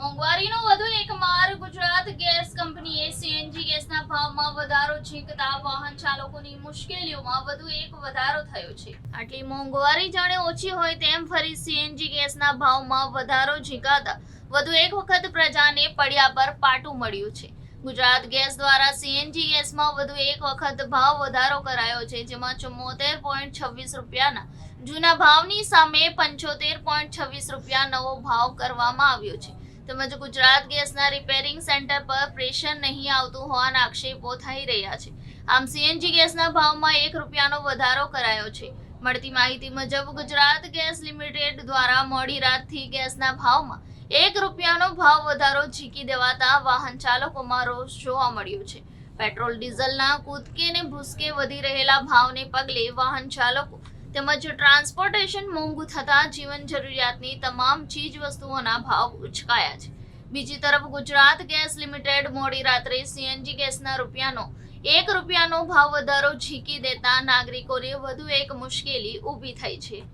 મોંઘવારીનો વધુ એક માર ગુજરાત ગેસ કંપનીએ સીએનજી ગેસના ભાવમાં વધારો ઝીંકતા વાહન ચાલકોની મુશ્કેલીઓમાં વધુ એક વધારો થયો છે. આટલી મોંઘવારી જાણે ઓછી હોય તેમ ફરી સીએનજી ગેસના ભાવમાં વધારો ઝીંકાતા વધુ એક વખત પ્રજાને પડ્યા પર પાટું મળ્યું છે. ગુજરાત ગેસ દ્વારા સીએનજી ગેસમાં વધુ એક વખત ભાવ વધારો કરાયો છે, જેમાં ચુમ્મોતેર પોઈન્ટ છવ્વીસ રૂપિયાના જૂના ભાવની સામે પંચોતેર પોઈન્ટ છવ્વીસ રૂપિયા નવો ભાવ કરવામાં આવ્યો છે. તેમજ ગુજરાત ગેસના રિપેરિંગ સેન્ટર પર પ્રેશર નહીં આવતું હોવાના આક્ષેપો થઈ રહ્યા છે. આમ સીએનજી ગેસના ભાવમાં એક રૂપિયાનો વધારો કરાયો છે. મળતી માહિતી મુજબ ગુજરાત ગેસ લિમિટેડ દ્વારા મોડી રાતથી ગેસના ભાવમાં એક રૂપિયાનો ભાવ વધારો ઝીકી દેવાતા વાહન ચાલકોમાં રોષ જોવા મળ્યો છે. પેટ્રોલ, ડીઝલના કૂદકે ને ભૂસકે વધી રહેલા ભાવને પગલે વાહન ચાલકો તેમજ ટ્રાન્સપોર્ટેશન મોંઘું થતાં જીવન જરૂરિયાતની તમામ ચીજ વસ્તુઓના ભાવ ઉચકાયા છે. બીજી તરફ ગુજરાત ગેસ લિમિટેડ મોડી રાત્રે સીએનજી ગેસના રૂપિયાનો એક રૂપિયાનો ભાવ વધારો ઝીકી દેતા નાગરિકોને વધુ એક મુશ્કેલી ઊભી થઈ છે.